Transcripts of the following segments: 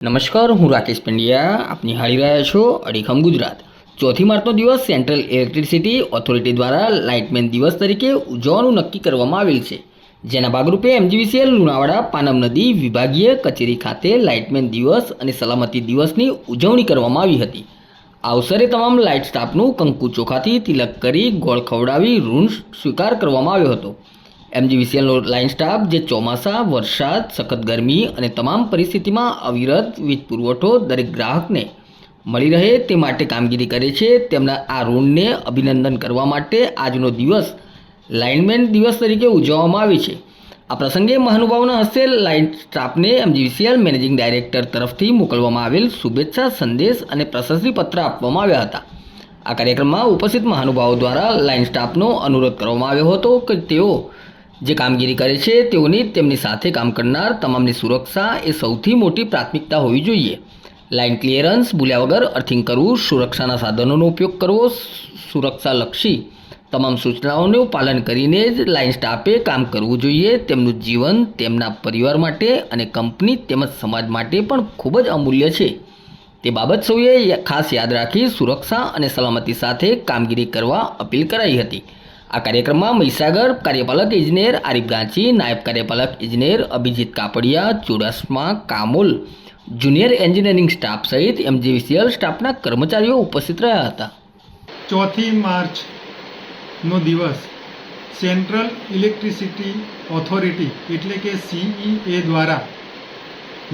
નમસ્કાર, હું રાકેશ પંડ્યા. આપ નિહાળી રહ્યા છો અડીખમ ગુજરાત. ચોથી માર્ચનો દિવસ સેન્ટ્રલ ઇલેક્ટ્રિસિટી ઓથોરિટી દ્વારા લાઇટમેન દિવસ તરીકે ઉજવવાનું નક્કી કરવામાં આવેલ છે. જેના ભાગરૂપે એમજીવીસીએલ લુણાવાડા, પાનમ નદી વિભાગીય કચેરી ખાતે લાઇટમેન દિવસ અને સલામતી દિવસની ઉજવણી કરવામાં આવી હતી. આ અવસરે તમામ લાઇટ સ્ટાફનું કંકુ ચોખાથી તિલક કરી ગોળ ખવડાવી ઋણ સ્વીકાર કરવામાં આવ્યો હતો. એમજીવીસીએલનો લાઇન સ્ટાફ જે ચોમાસા, વરસાદ, સખત ગરમી અને તમામ પરિસ્થિતિમાં અવિરત વીજ પુરવઠો દરેક ગ્રાહકને મળી રહે તે માટે કામગીરી કરે છે. તેમના આ ઋણને અભિનંદન કરવા માટે આજનો દિવસ લાઇનમેન દિવસ તરીકે ઉજવવામાં આવે છે. આ પ્રસંગે મહાનુભાવના હસ્તે લાઇન સ્ટાફને એમજીવીસીએલ મેનેજિંગ ડાયરેક્ટર તરફથી મોકલવામાં આવેલ શુભેચ્છા સંદેશ અને પ્રશસ્તિપત્ર આપવામાં આવ્યા હતા. આ કાર્યક્રમમાં ઉપસ્થિત મહાનુભાવો દ્વારા લાઇન સ્ટાફનો અનુરોધ કરવામાં આવ્યો હતો કે તેઓ જે કામગીરી કરે છે, તેઓની તેમની સાથે કામ કરનાર તમામની સુરક્ષા એ સૌથી મોટી પ્રાથમિકતા હોવી જોઈએ. લાઇન ક્લિયરન્સ, ભૂલ્યા વગર અર્થિંગ કરવું, સુરક્ષાના સાધનોનો ઉપયોગ કરવો, સુરક્ષાલક્ષી તમામ સૂચનાઓનું પાલન કરીને જ લાઇન સ્ટાફે કામ કરવું જોઈએ. તેમનું જીવન, તેમના પરિવાર માટે અને કંપની તેમજ સમાજ માટે પણ ખૂબ જ અમૂલ્ય છે. તે બાબત સૌએ ખાસ યાદ રાખી સુરક્ષા અને સલામતી સાથે કામગીરી કરવા અપીલ કરાઈ હતી. આ કાર્યક્રમમાં મહીસાગર કાર્યપાલક ઇજનેર આરિફ ગાંચી, નાયબ કાર્યપાલક ઇજનેર Abhijit Kapadia, Chudasama Kamol, junior engineering staff સહિત એમજીવીસીએલ સ્ટાફના કર્મચારીઓ ઉપસ્થિત રહ્યા હતા. ચોથી માર્ચનો દિવસ સેન્ટ્રલ ઇલેક્ટ્રિસિટી ઓથોરિટી એટલે કે સીઈએ દ્વારા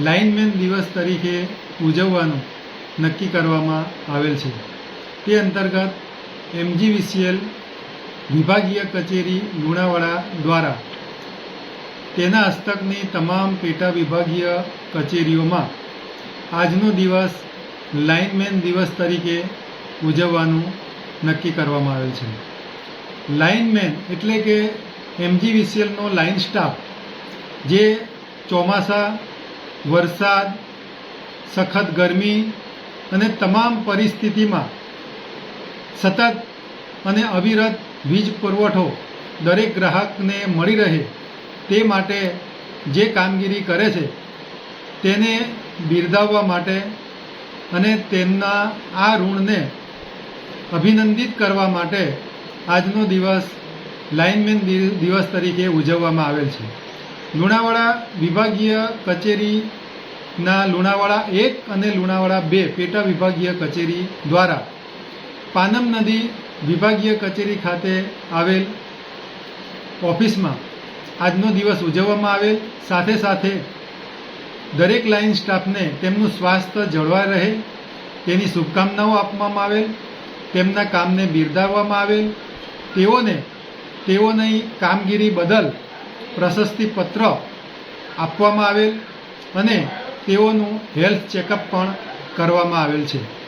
લાઇનમેન દિવસ તરીકે ઉજવવાનું નક્કી કરવામાં આવેલ છે. તે અંતર્ગત એમજીવીસીએલ વિભાગીય કચેરી લુણાવાડા દ્વારા. તેના હસ્તકની તમામ પેટા વિભાગીય કચેરીઓમાં આજનો દિવસ લાઇનમેન દિવસ તરીકે ઉજવવાનું નક્કી કરવામાં આવેલ છે. લાઇનમેન એટલે કે એમજીવીસીએલનો લાઇન સ્ટાફ, જે ચોમાસા, વરસાદ, સખત ગરમી અને તમામ પરિસ્થિતિમાં સતત અને અવિરત વીજ પુરવઠો દરેક ગ્રાહકને મળી રહે તે માટે જે કામગીરી કરે છે, તેને બિરદાવવા માટે અને તેમના આ ઋણને અભિનંદિત કરવા માટે આજનો દિવસ લાઇનમેન દિવસ તરીકે ઉજવવામાં આવેલ છે. લુણાવાડા વિભાગીય કચેરીના લુણાવાડા એક અને લુણાવાડા બે પેટા વિભાગીય કચેરી દ્વારા પાનમ નદી વિભાગીય કચેરી ખાતે આવેલ ઓફિસમાં આજનો દિવસ ઉજવવામાં આવેલ. સાથે સાથે દરેક લાઇન સ્ટાફને તેમનું સ્વાસ્થ્ય જળવાઈ રહે, તેની શુભકામનાઓ આપવામાં આવેલ, તેમના કામને બિરદાવવામાં આવેલ. તેઓને, તેઓની કામગીરી બદલ પ્રશસ્તિપત્ર આપવામાં આવેલ અને તેઓનું હેલ્થ ચેકઅપ પણ કરવામાં આવેલ છે.